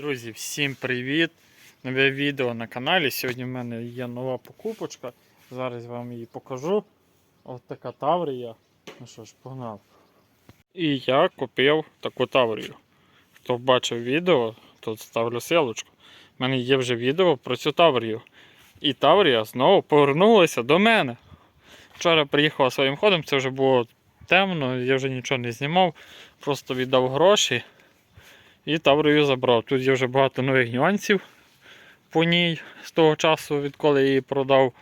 Друзі, всім привіт! Нове відео на каналі. Сьогодні в мене є нова покупочка. Зараз вам її покажу. Ось така Таврія. Ну що ж, погнав. І я купив таку Таврію. Хто бачив відео, тут ставлю силочку. У мене є вже відео про цю Таврію. І Таврія знову повернулася до мене. Вчора приїхала своїм ходом, це вже було темно, я вже нічого не знімав, просто віддав гроші. І Таврію забрав. Тут є вже багато нових нюансів по ній з того часу, відколи її продав.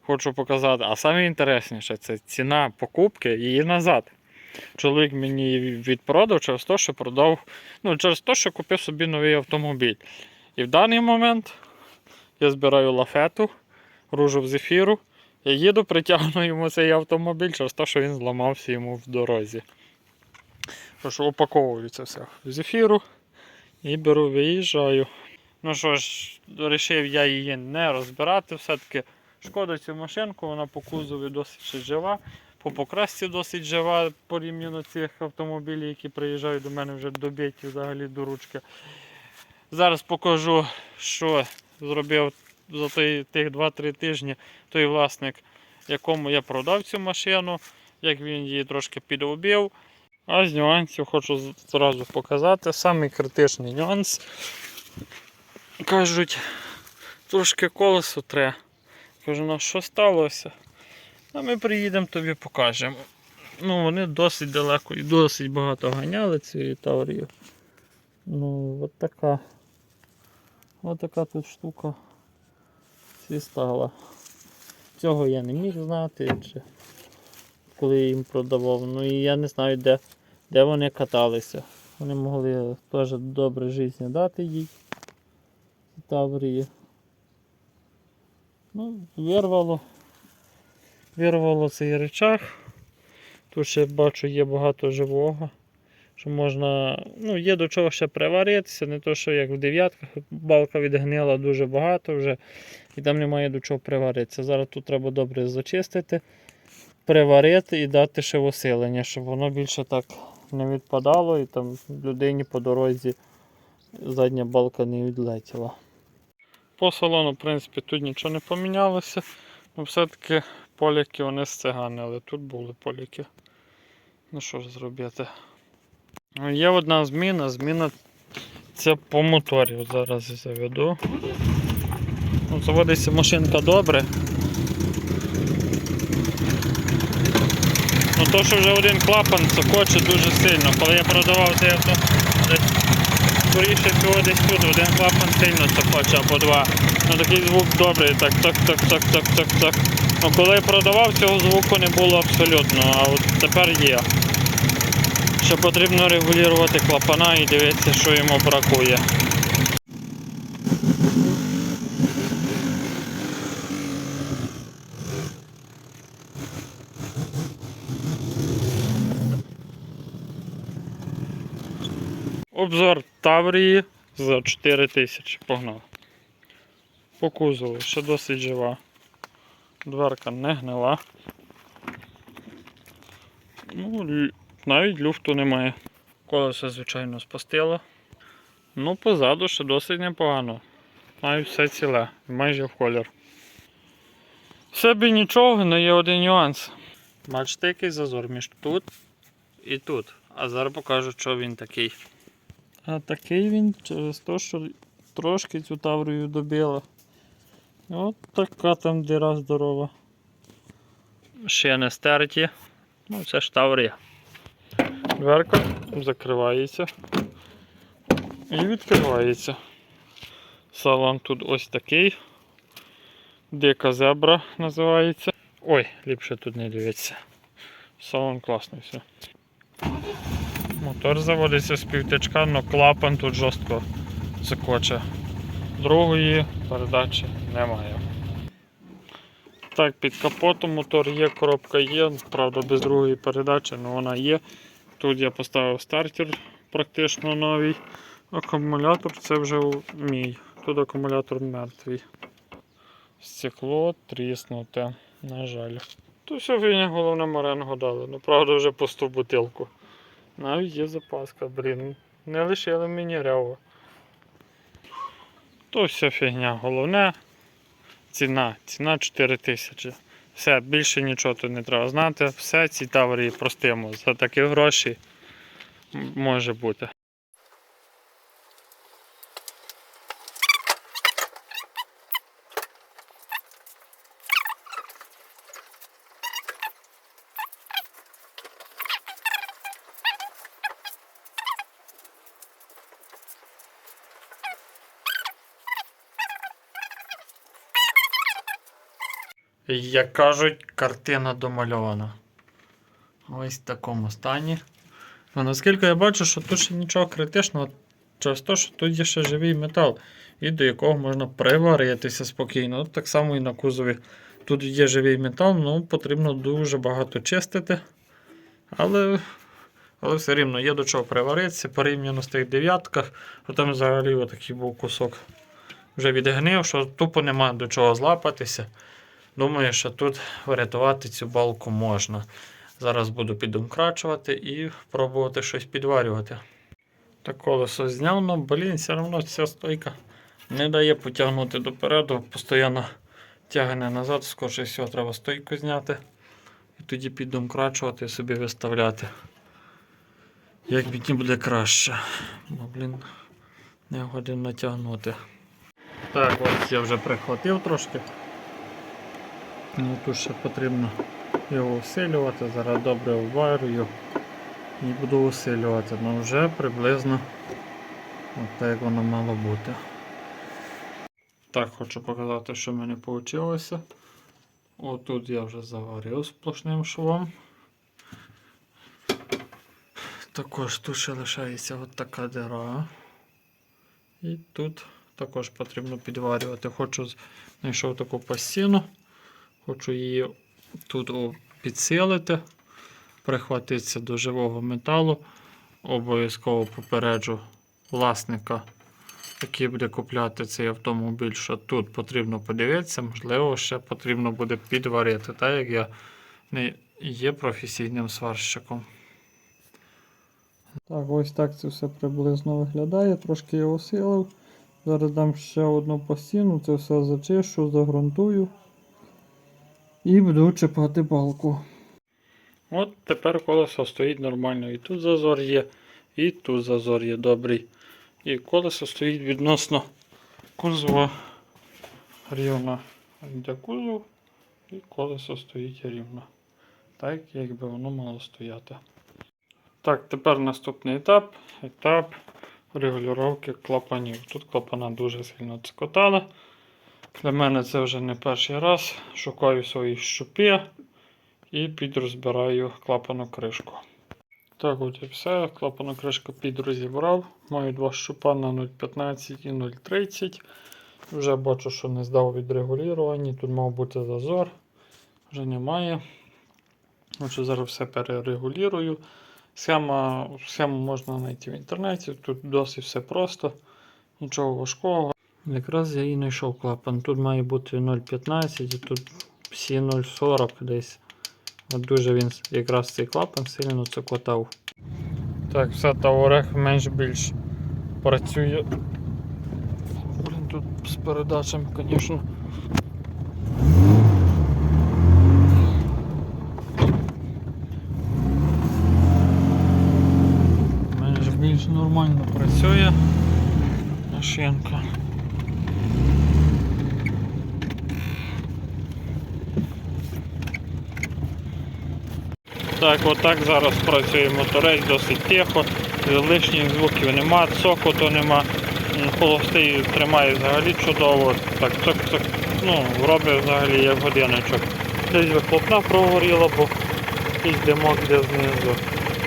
Хочу показати. А саме інтересніше це ціна покупки її назад. Чоловік мені відпродав через те, що продав, ну, через те, що купив собі новий автомобіль. І в даний момент я збираю лафету, ружу в зефіру. Я їду, притягну йому цей автомобіль через те, що він зламався йому в дорозі. Тож упаковую це все в зефіру і беру, виїжджаю. Ну що ж, вирішив я її не розбирати. Все-таки шкода цю машинку, вона по кузові досить жива, по покрасці досить жива порівняно цих автомобілів, які приїжджають до мене вже добиті взагалі до ручки. Зараз покажу, що зробив за той, тих 2-3 тижні той власник, якому я продав цю машину, як він її трошки підробив. А з нюансів хочу зразу показати. Самий критичний нюанс. Кажуть, трошки колесо треба. Кажу, ну що сталося? А ми приїдемо тобі покажемо. Ну, вони досить далеко і досить багато ганяли цією Таврію. Ну, от така. От така тут штука всі стала. Цього я не міг знати, чи коли їм продавав. Ну і я не знаю, де, де вони каталися. Вони могли теж добре життя дати їй. Таврії. Ну, вирвало. Вирвало цей речах. Тут ще бачу є багато живого. Що можна, ну, є до чого ще приваритися, не то, що як в дев'ятках балка відгнила дуже багато вже, і там немає до чого приваритися. Зараз тут треба добре зачистити, приварити і дати ще в усилення, щоб воно більше так не відпадало і там людині по дорозі задня балка не відлетіла. По салону, в принципі, тут нічого не помінялося. Ну, все-таки поляки вони сциганили. Тут були поляки. Ну що ж зробити? Є одна зміна, зміна це по моторі. От Зараз заведу. Заводиться машинка добре. Ну то, що вже один клапан цокоче дуже сильно. Коли я продавав цей авто, десь скоріше всього десь тут один клапан сильно цокоче або два. Ну такий звук добрий, так, так, так, так, так, так, так. Ну коли я продавав, цього звуку не було абсолютно, а от тепер є. Ще потрібно регулювати клапана і дивитися, що йому бракує. Обзор Таврії за 4 тисячі. Погнав. По кузову ще досить жива. Дверка не гнила. Ну, навіть люфту немає. Колесо, звичайно, спустило. Ну, позаду ще досить непогано. Навіть все ціле, майже в колір. Все би нічого, але є один нюанс. Бачите, який зазор між тут і тут. А зараз покажу, що він такий. А такий він через те, що трошки цю таврію добила. От така там діра здорова. Ще не стерті. Ну, це ж таврія. Дверка закривається і відкривається. Салон тут ось такий. Дика зебра називається. Ой, ліпше тут не дивитися. Салон класний все. Мотор заводиться з півтячка, але клапан тут жорстко закоче. Другої передачі немає. Так, під капотом мотор є, коробка є, правда без другої передачі, але вона є. Тут я поставив стартер практично новий. Акумулятор це вже мій. Тут акумулятор мертвий. Стекло тріснуте, на жаль. То все головне моренго дали. Ну правда вже пусту бутилку. Навіть є запаска, блін. Не лишили мені рево. То вся фігня. Головне ціна. Ціна 4 тисячі. Все, більше нічого тут не треба знати. Все ці таврії простимо. За такі гроші може бути. Як кажуть, картина домальована. Ось в такому стані. Ну, наскільки я бачу, що тут ще нічого критичного, через те, що тут є ще живий метал, і до якого можна приваритися спокійно. Так само і на кузові. Тут є живий метал, ну потрібно дуже багато чистити. Але, але все рівно є до чого приваритися порівняно з тих дев'ятках. А там взагалі отакий був кусок вже відгнив, що тупо нема до чого злапатися. Думаю, що тут врятувати цю балку можна. Зараз буду підумкрачувати і пробувати щось підварювати. Так колесо зняв, ну блін, все одно ця стойка не дає потягнути допереду, постійно тягне назад, скорше всього треба стойку зняти. І тоді підумкрачувати і собі виставляти. Як мені буде краще. Ну, блін, не годин натягнути. Так, ось я вже прихватив трошки. Ну, тут ще потрібно його усилювати. Зараз добре обварюю і буду усилювати. Ну вже приблизно от так воно мало бути. Так, хочу показати, що в мене вийшло. Отут я вже заварив сплошним швом. Також тут ще лишається от така дира. І тут також потрібно підварювати. Хочу знайшов таку пластину. Хочу її тут о, підсилити, прихватитися до живого металу. Обов'язково попереджу власника, який буде купляти цей автомобіль, що тут потрібно подивитися, можливо, ще потрібно буде підварити, так як я не є професійним сварщиком. Так, ось так це все приблизно виглядає. Трошки його осилив. Зараз дам ще одну постійну, це все зачищу, загрунтую. І буду чіпати балку. От тепер колесо стоїть нормально. І тут зазор є, і тут зазор є добрий. І колесо стоїть відносно кузова рівно. Йде кузов, і колесо стоїть рівно. Так, якби воно мало стояти. Так, тепер наступний етап. Етап регулювання клапанів. Тут клапана дуже сильно цикотали. Для мене це вже не перший раз. Шукаю свої щупи і підрозбираю клапану кришку. Так, от і все. Клапану кришку підрозібрав. Маю два щупа на 0,15 і 0,30. Вже бачу, що не здав відрегулювані. Тут мав бути зазор. Вже немає. Отже, зараз все перерегулюю. Схема, схему можна знайти в інтернеті. Тут досить все просто, нічого важкого. Якраз я і знайшов клапан. Тут має бути 0,15 і тут всі 0,40 десь. От дуже він якраз цей клапан сильно цокотав. Так, все Таорех менш-більш працює. Блін, тут з передачами, звісно. Менш-більш нормально працює машинка. Так, отак зараз працює моторець досить тихо, лишніх звуків нема, цокоту нема. Холостий тримає взагалі чудово. Так, цок, цок, ну, робить взагалі як годиночок. Десь вихлопна прогоріла, бо якийсь димок де знизу.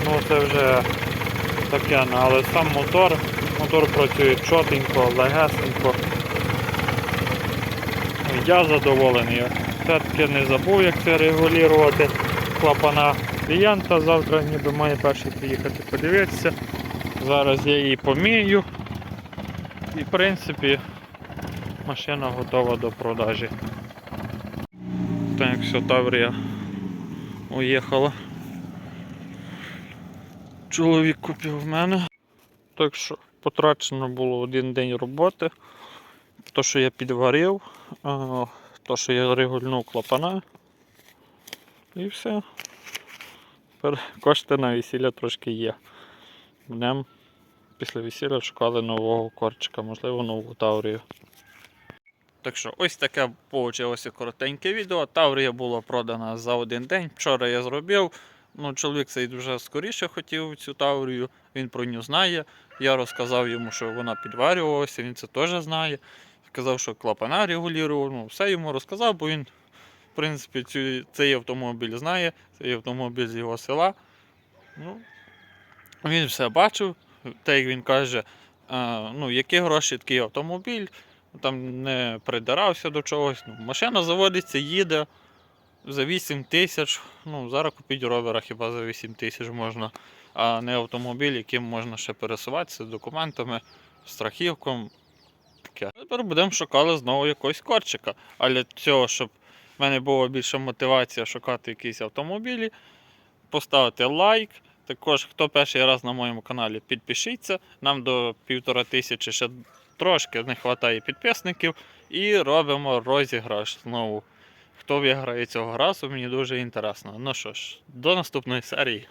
Ну це вже таке, ну, але сам мотор, мотор працює чотенько, легесенько. Я задоволений. Все-таки не забув, як це регулювати клапана клієнта. Завтра ніби має перший приїхати подивитися. Зараз я її помію. І в принципі машина готова до продажі. Так, все, Таврія уїхала. Чоловік купив в мене. Так що потрачено було один день роботи. то, що я підварив, то, що я регульнув клапана. І все. Тепер кошти на весілля трошки є. Будемо після весілля шукали нового корчика, можливо, нову таврію. Так що, ось таке вийшло коротеньке відео. Таврія була продана за один день. Вчора я зробив. Ну, чоловік цей дуже скоріше хотів цю таврію, він про нього знає. Я розказав йому, що вона підварювалася, він це теж знає. Сказав, що клапана регулював, ну, все йому розказав, бо він, в принципі, цю, цей автомобіль знає, цей автомобіль з його села. Ну, він все бачив, те, як він каже, а, ну, які гроші такий автомобіль, там не придирався до чогось. Ну, машина заводиться, їде за 8 тисяч. Ну, зараз купити ровера хіба за 8 тисяч можна, а не автомобіль, яким можна ще пересуватися з документами, страхівком. Таке. Тепер будемо шукати знову якогось корчика. А для цього, щоб в мене була більша мотивація шукати якісь автомобілі, поставити лайк. Також, хто перший раз на моєму каналі, підпишіться. Нам до півтора тисячі ще трошки не вистачає підписників. І робимо розіграш знову. Хто виграє цього разу, мені дуже інтересно. Ну що ж, до наступної серії.